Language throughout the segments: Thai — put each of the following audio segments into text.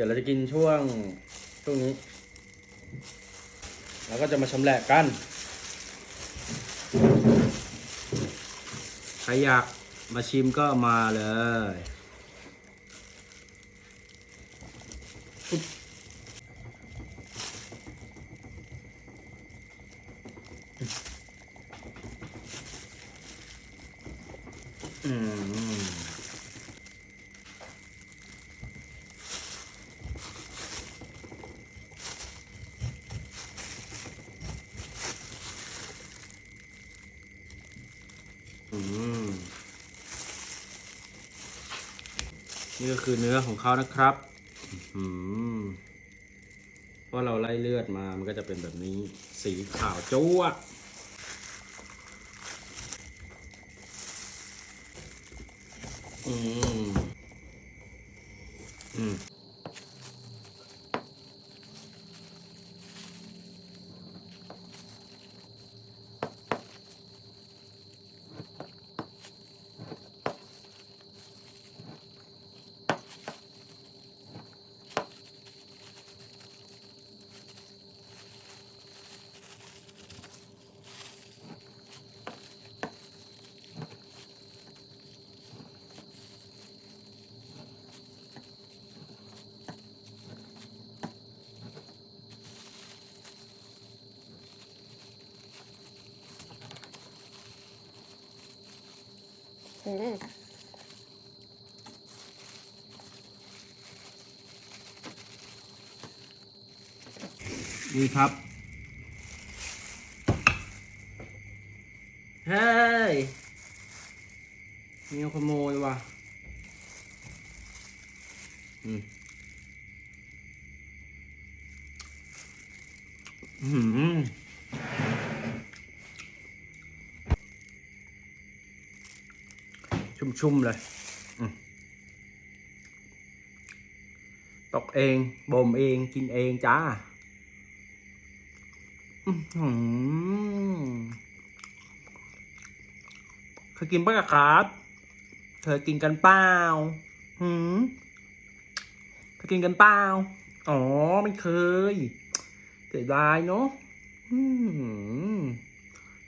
ดี๋ยวเราจะกินช่วงช่วงนี้ แล้วก็จะมาชำแหละกัน ใครอยากมาชิมก็มาเลยอืม นี่ก็คือเนื้อของเขานะครับอืมเพราะเราไล่เลือดมา มันก็จะเป็นแบบนี้ สีขาวจ้วะอืม อืม นี่ครับ เฮ้ย มีคนขโมยว่ะ อืมอืม ชุ่มๆเลยอืตกเองบ่มเองกินเองจ้าเคยกินปะครับเคยกินกันเปล่าหืมเคยกินกันเปล่าอ๋อไม่เคยเสียดายเนาะอืม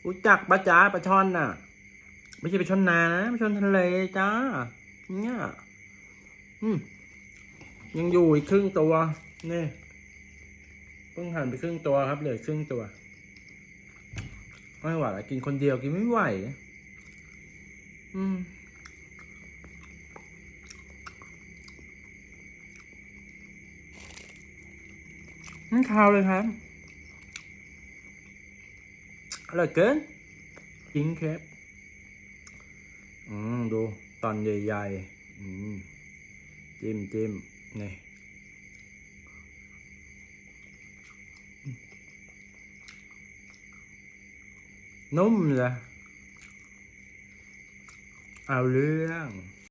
รู้จักปะจ้าปลาช่อนน่ะ ไม่ใช่ไปชนนานะปชนทะเลจ้า เนี่ยอืมยังอยู่อีกครึ่งตัวนี่เพิ่งหั่นไปครึ่งตัวครับเหลือครึ่งตัวไม่ไหวละกินคนเดียวกินไม่ไหว อืมไม่คาวเลยครับ อร่อยเกินจริงครับ อืมดูตอนใหญ่ๆ อืมจิ้มจิ้มนี่นุ่มเลยเอาเรื่อง